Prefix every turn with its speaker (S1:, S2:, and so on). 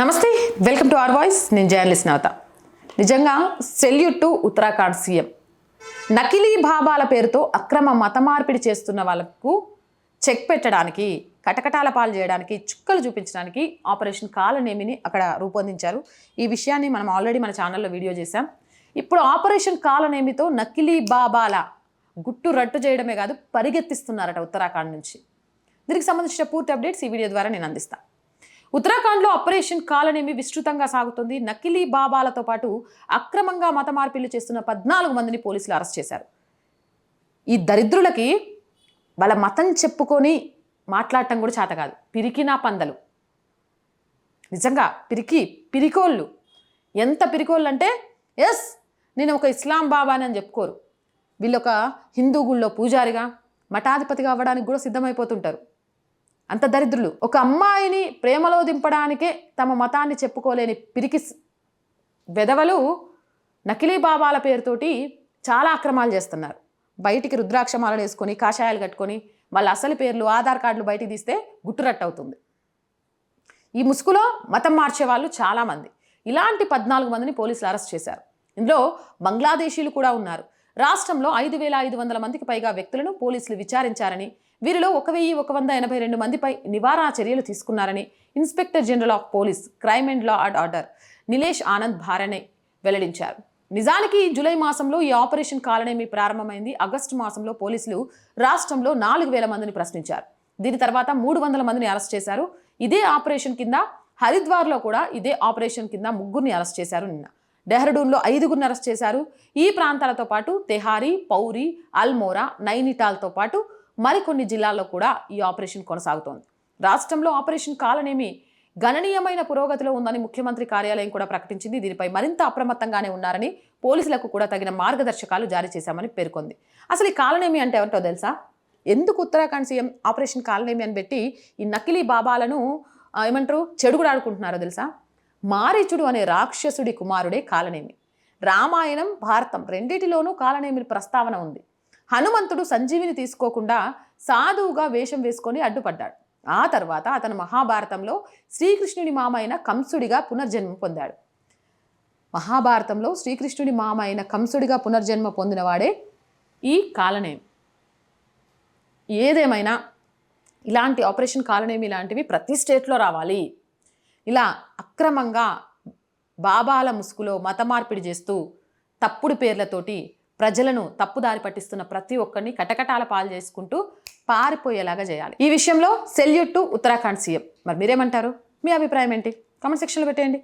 S1: నమస్తే welcome to R voice. నేను journalist Navatha. నిజంగా సెల్యూట్ టు ఉత్తరాఖండ్ సీఎం. నకిలీ భాబాల పేరుతో అక్రమ మత మార్పిడి చేస్తున్న వాళ్ళకు చెక్ పెట్టడానికి కటకటాల పాలు చేయడానికి చుక్కలు చూపించడానికి ఆపరేషన్ కాలనేమిని అక్కడ రూపొందించారు. ఈ విషయాన్ని మనం ఆల్రెడీ మన ఛానల్లో వీడియో చేశాం. ఇప్పుడు ఆపరేషన్ కాలనేమితో నకిలీ బాబాల గుట్టు రట్టు చేయడమే కాదు పరిగెత్తిస్తున్నారట ఉత్తరాఖండ్ నుంచి. దీనికి సంబంధించిన పూర్తి అప్డేట్స్ ఈ వీడియో ద్వారా నేను అందిస్తాను. ఉత్తరాఖండ్లో ఆపరేషన్ కాలనేమి విస్తృతంగా సాగుతుంది. నకిలీ బాబాలతో పాటు అక్రమంగా మత మార్పిళ్ళు చేస్తున్న పద్నాలుగు మందిని పోలీసులు అరెస్ట్ చేశారు. ఈ దరిద్రులకి వాళ్ళ మతం చెప్పుకొని మాట్లాడటం కూడా చేత కాదు. పిరికినా పందలు. నిజంగా పిరికి పిరికోళ్ళు. ఎంత పిరికోళ్ళు అంటే ఎస్ నేను ఒక ఇస్లాం బాబాని అని చెప్పుకోరు. వీళ్ళొక హిందూ గుళ్ళో పూజారిగా మఠాధిపతిగా అవ్వడానికి కూడా సిద్ధమైపోతుంటారు. అంత దరిద్రులు. ఒక అమ్మాయిని ప్రేమలో దింపడానికే తమ మతాన్ని చెప్పుకోలేని పిరికి వెధవలు నకిలీ బాబాల పేరుతోటి చాలా అక్రమాలు చేస్తున్నారు. బయటికి రుద్రాక్షమాలను వేసుకొని కాషాయాలు కట్టుకొని వాళ్ళ అసలు పేర్లు ఆధార్ కార్డులు బయటికి తీస్తే గుట్టురట్టు అవుతుంది ఈ ముసుగులో మతం మార్చే వాళ్ళు చాలామంది. ఇలాంటి పద్నాలుగు మందిని పోలీసులు అరెస్ట్ చేశారు. ఇందులో బంగ్లాదేశీలు కూడా ఉన్నారు. రాష్ట్రంలో ఐదు వేల ఐదు వందల మందికి పైగా వ్యక్తులను పోలీసులు విచారించారని వీరిలో ఒక వెయ్యి ఒక వంద ఎనభై రెండు మందిపై నివారణ చర్యలు తీసుకున్నారని inspector general of police crime and law and order Nilesh Anand Bharne వెల్లడించారు. నిజానికి జూలై మాసంలో ఈ ఆపరేషన్ కాలనేమి ప్రారంభమైంది. ఆగస్టు మాసంలో పోలీసులు రాష్ట్రంలో నాలుగు వేల మందిని ప్రశ్నించారు. దీని తర్వాత మూడు వందల మందిని అరెస్ట్ చేశారు. ఇదే ఆపరేషన్ కింద హరిద్వార్లో కూడా ఇదే ఆపరేషన్ కింద ముగ్గురిని అరెస్ట్ చేశారు నిన్న. డెహ్రడూన్లో ఐదుగురిని అరెస్ట్ చేశారు. ఈ ప్రాంతాలతో పాటు తెహారీ పౌరి అల్మోరా నైనిటాల్తో పాటు మరికొన్ని జిల్లాల్లో కూడా ఈ ఆపరేషన్ కొనసాగుతోంది. రాష్ట్రంలో ఆపరేషన్ కాలనేమి గణనీయమైన పురోగతిలో ఉందని ముఖ్యమంత్రి కార్యాలయం కూడా ప్రకటించింది. దీనిపై మరింత అప్రమత్తంగానే ఉన్నారని పోలీసులకు కూడా తగిన మార్గదర్శకాలు జారీ చేశామని పేర్కొంది. అసలు ఈ కాలనేమి అంటే ఏమిటో తెలుసా? ఎందుకు ఉత్తరాఖండ్ సీఎం ఆపరేషన్ కాలనేమి అని పెట్టి ఈ నకిలీ బాబాలను ఏమంటారు చెడుగుడాడుకుంటున్నారో తెలుసా? మారీచుడు అనే రాక్షసుడి కుమారుడే కాలనేమి. రామాయణం భారతం రెండిటిలోనూ కాలనేమి ప్రస్తావన ఉంది. హనుమంతుడు సంజీవిని తీసుకోకుండా సాధువుగా వేషం వేసుకొని అడ్డుపడ్డాడు. ఆ తర్వాత అతను మహాభారతంలో శ్రీకృష్ణుడి మామ అయిన కంసుడిగా పునర్జన్మ పొందాడు. మహాభారతంలో శ్రీకృష్ణుడి మామ అయిన కంసుడిగా పునర్జన్మ పొందినవాడే ఈ కాలనేమి? ఏదేమైనా ఇలాంటి ఆపరేషన్ కాలనేమి ఇలాంటివి ప్రతి స్టేట్లో రావాలి. ఇలా అక్రమంగా బాబాల ముసుగులో మత మార్పిడి చేస్తూ తప్పుడు పేర్లతోటి ప్రజలను తప్పుదారి పట్టిస్తున్న ప్రతి ఒక్కరిని కటకటాల పాలు చేసుకుంటూ పారిపోయేలాగా చేయాలి. ఈ విషయంలో సెల్యూట్ టు ఉత్తరాఖండ్ సీఎం. మరి మీరేమంటారు? మీ అభిప్రాయం ఏంటి? కామెంట్ సెక్షన్లో పెట్టేయండి.